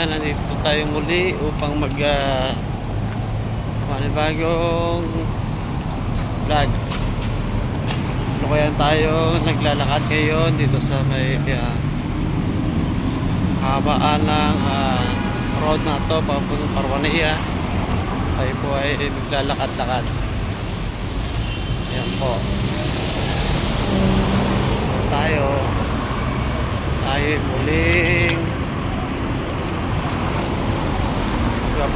Ayan, nandito tayo muli upang mag uh, panibagong vlog. Ano kaya tayo naglalakad ngayon dito sa may uh, habaan ng ah, road na to papuntang Parwania. Tayo po ay naglalakad-lakad. Ayan po. Tayo tayo ay muling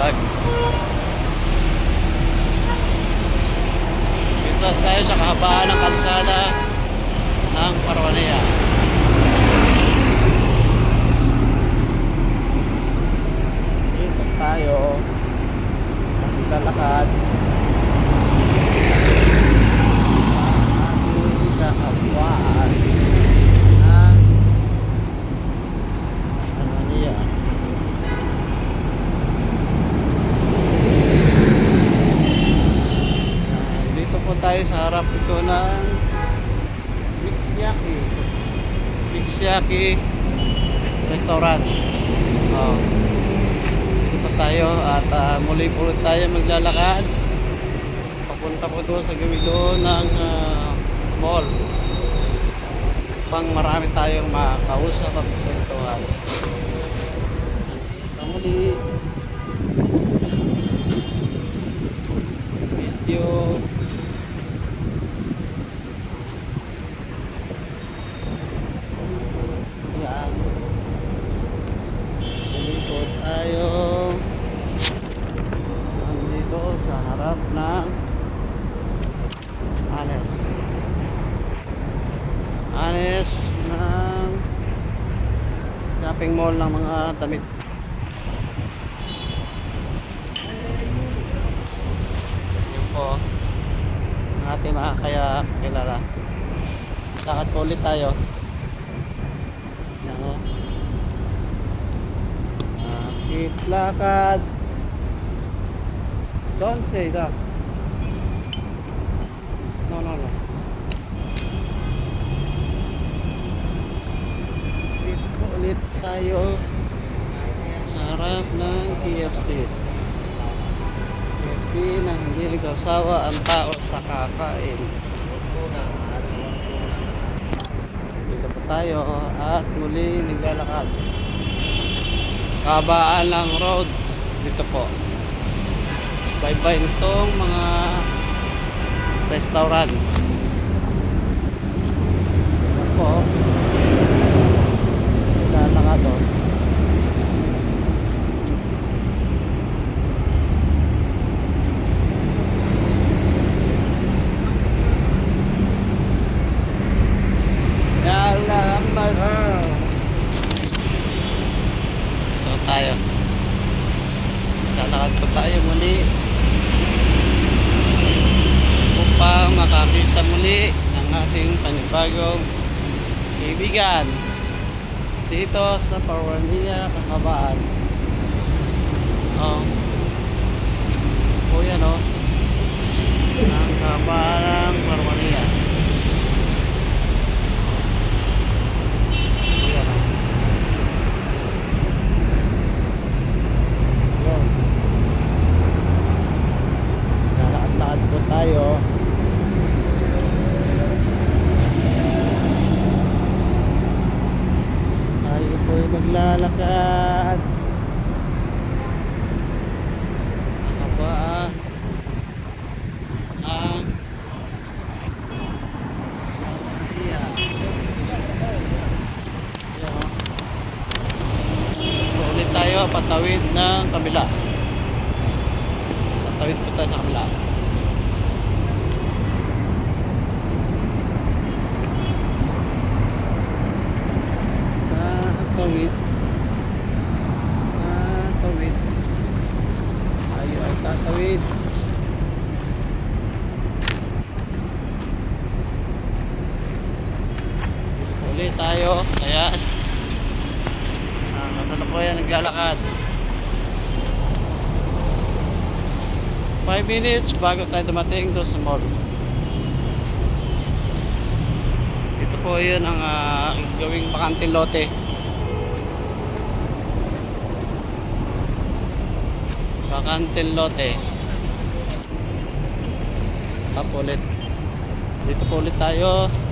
vlog. Dito tayo sa kahabaan ng kalsada ng Parwania dito tayo maglalakad sa ating kahabaan ng Parwania Ah, dito po tayo sa harap. Ito ng Mixiaki Mixiaki restaurant. Oh. dito po tayo at ah, muli po tayo maglalakad. Papunta po doon sa gawin doon ng ah, mall. Pang marami tayong makakausap at kwentuhan. Sa muli. Yan Lingkod tayo nandito sa harap ng Anes Anes ng shopping mall ng mga damit yun po ang ating mga kaya kilala. Lakad po ulit tayo. Yan o Ah, keep lakad. Don't say that. No no no. Dito po ulit tayo sa harap ng KFC KFC na hindi nagsasawa ang tao sa kakain. Dito po tayo at muli naglalakad. Kabaan lang road. Dito po. Bye bye nitong mga restaurant. Po. Naglalakad oh Salamat. So tayo. Lalakad po tayo muli. Upang makakita muli ng ating panibagong kaibigan dito sa Parwania, Kakabaan. Oh. Oh yan oh. Ang kabaan ng Parwania. Ayan, oh. Ayan. Lalakad-lakad po tayo. Tayo po ay maglalakad. Haba ang Ayan. Ayan, oh. So, ulit tayo patawid ng kabila. Patawid po tayo sa kabila. Tatawid. Tatawid. Tayo ay tatawid. Ulit tayo. Ayan. Kasalukuyan naglalakad. 5 minutes bago tayo dumating doon sa mall. Ito po yun ang ah, gawing bakanting lote. Bakantin lote. Stop ulit. Dito po ulit tayo. Yun.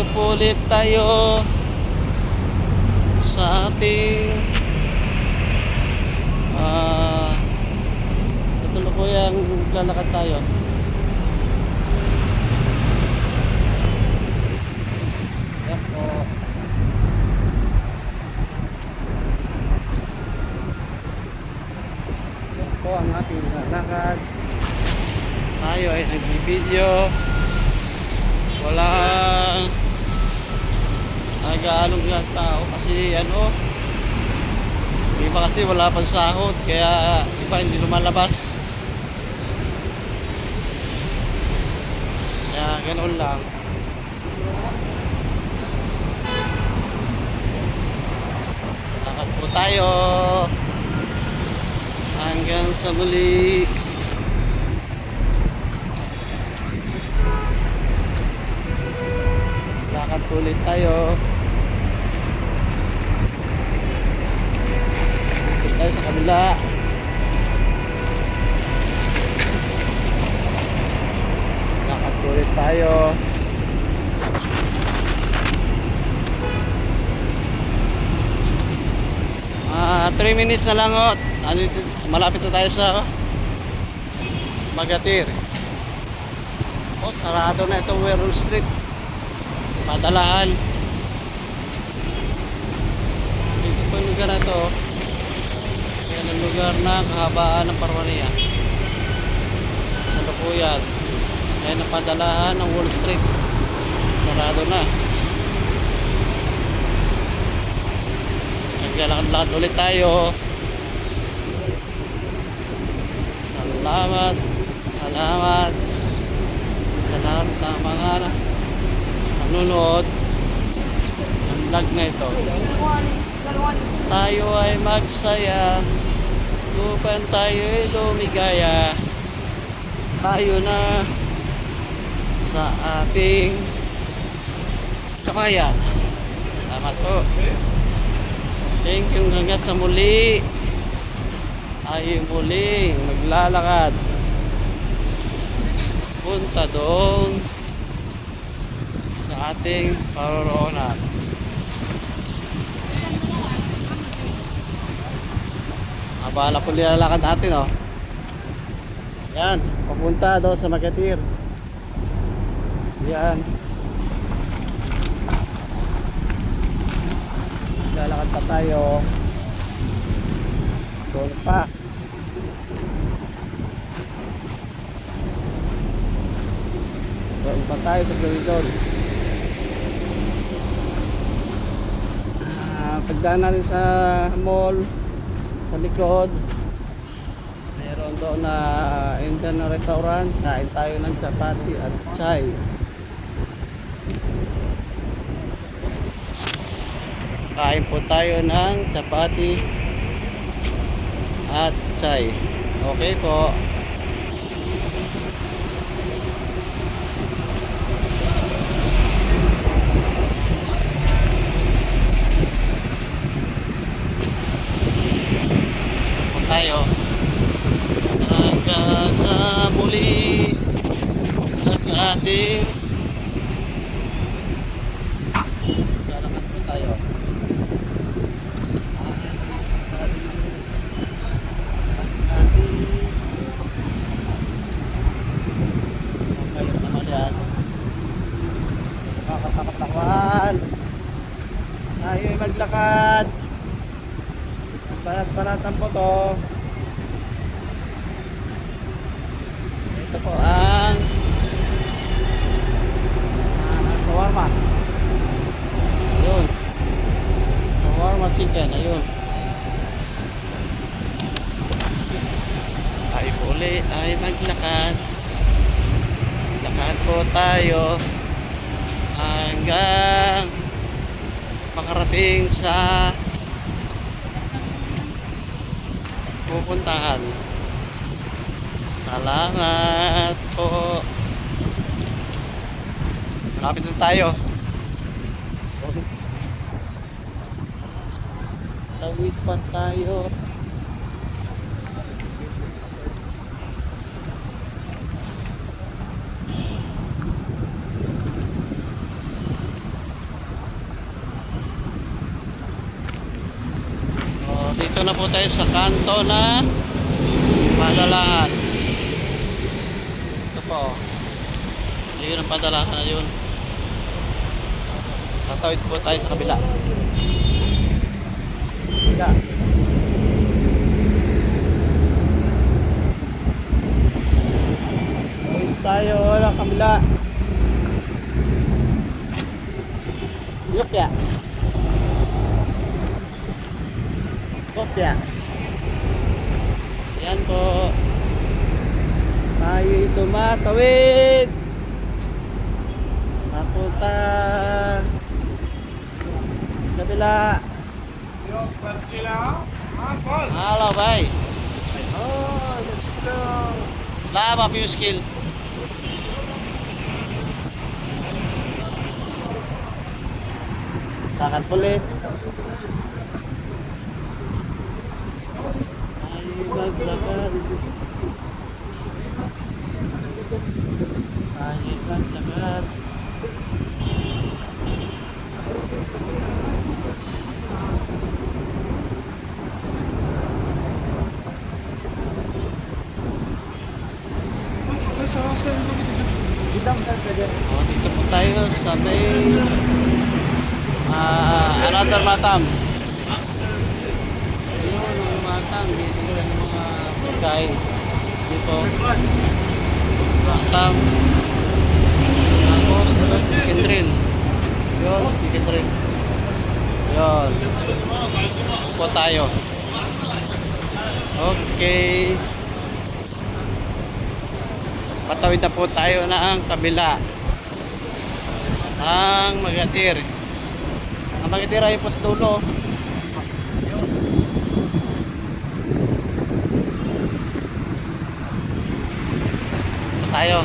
Dito po ulit tayo sa ating ah Katulukuyang lalakad tayo. Yan po. Yan po ang ating lalakad. Tayo ay nagbibideo. Walang nag-aalong nga tao kasi ano iba kasi wala pang sahod kaya iba hindi lumalabas. Kaya ganun lang. Lakad po tayo. Hanggang sa muli. Lakad ulit tayo tayo sa kabila. Lakad ulit tayo. Ah, 3 minutes na lang oh. Malapit na tayo sa Magatir. Oh, sarado na ito Werrol Street. Padalahan. Dito yung lugar na ito. Ang lugar na kahabaan ng Parwania. Sa Lukuyan. Yan ang padalahan ng Wall Street. Sarado na. Naglalakad-lakad ulit tayo. Salamat. Salamat. Sa lahat ng mga nanonood ng vlog na ito tayo ay magsaya upang tayo ay lumigaya tayo na sa ating kabayan. Salamat po. Thank you hanggang sa muli. Tayo muling maglalakad. Punta doon sa ating paroroonan Abala po nilalakad natin oh. Yan, papunta daw sa Magatir. Yan. Lalakad pa tayo. Doon pa. Doon pa tayo sa Floridon. Ah, pagdaan natin sa mall sa likod. Meron doon na Indian na restaurant. Kain tayo ng chapati at chai. Kain po tayo ng chapati at chai. Okay po tayo hanggang sa muli ng ating lalakad po tayo sa ating kayo naman yan nakakatawan tayo ay maglakad Barat-baratan po to. Ito po ang uh, shawarma. Ayun. Shawarma chicken. Ayun. Tayo po ulit ay maglakad. Lakad po tayo hanggang makarating sa pupuntahan sa Salamat po. Malapit na tayo. Tawid pa tayo. Oh, dito na po tayo sa kanto na Padalangan. Ito po. Yun ang padalangan na yun. Tatawid po tayo sa kabila. Kabila. Tawid tayo ng kabila. Yupya. Kopya. Yan po. Tayo tumatawid. Papunta. Kabila. Halo, bye. Oh, let's go. Lama pa yung skill. Sakat ulit. Ay, maglakad. Ay, maglakad. Oh, dito po tayo sa may ah another matam. Yun, ang matam. Dito yung mga pagkain. Dito. Matam. Tapos, chicken drill. Yun, chicken drill. Yun. Po tayo. Okay. Patawid na po tayo na ang kabila. Ang Magatir. Ang Magatir ay po sa dulo. Tayo.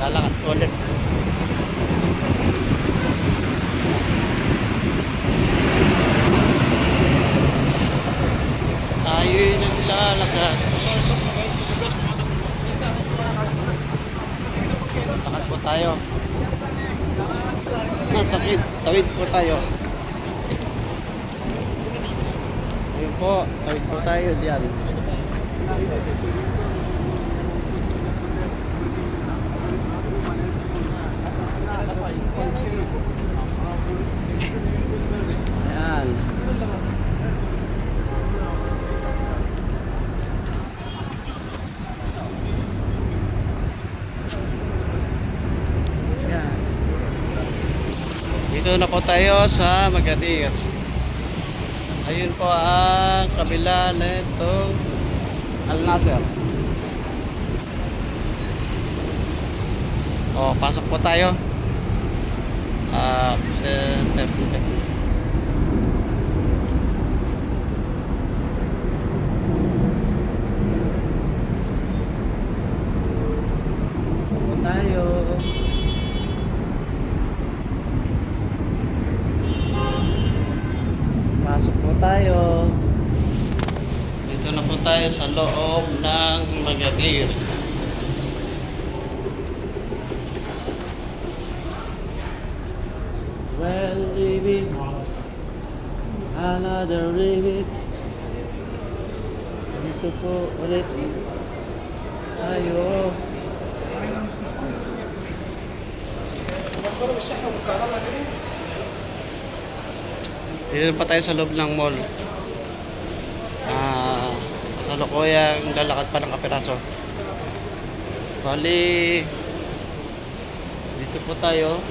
Lalakad ulit. Tayo'y naglalakad. Lakad po tayo. Tawid, tawid po tayo. Ayun po, tawid po tayo diyan. Ayan. Dito na po tayo sa Magadir. Ayun po ang kabila na Al Nasser. O, pasok po tayo. Uh, na po tayo sa loob ng Magadir. Well, living another limit. Dito po ulit tayo. Dito pa tayo sa loob ng mall. Ah, sa Lokoyang lalakad pa ng kapiraso. Bali, dito po tayo.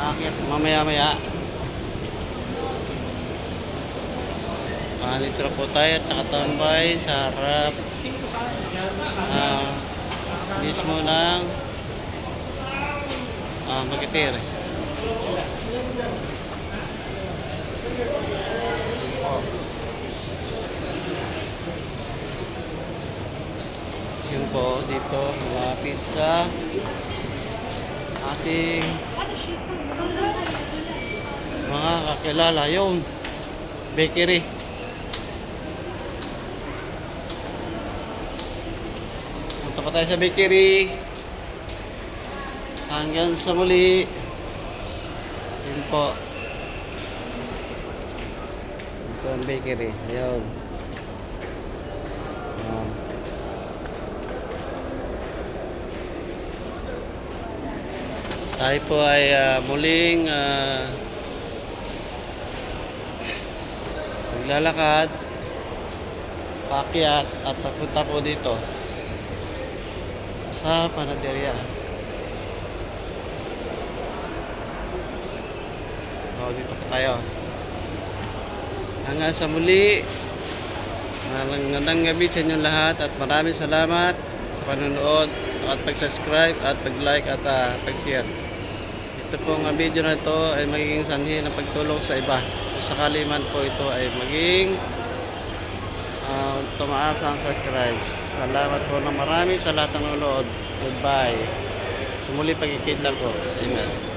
Akit. Mamaya maya. Monitor po tayo at nakatambay sa harap uh, mismo ng ah, uh, magitir. Yun po dito malapit sa ating mga kakilala yung bakery. Punta pa tayo sa bakery. Hanggang sa muli. Yun po. Ito ang bakery. Ayun. Ayan. Tayo po ay ah, muling ah, naglalakad, paakyat at papunta po dito sa panaderia. O, dito po tayo. Hanggang sa muli, magandang gabi sa inyong lahat at maraming salamat sa panonood at pag-subscribe at pag-like at ah, pag-share. Ito pong ah, video na ito ay magiging sanhi ng pagtulong sa iba. Kung sakali man po ito ay maging uh, tumaas ang subscribe. Salamat po ng marami sa lahat ng nanonood. Goodbye. Sumuli pagkikita ko sa email.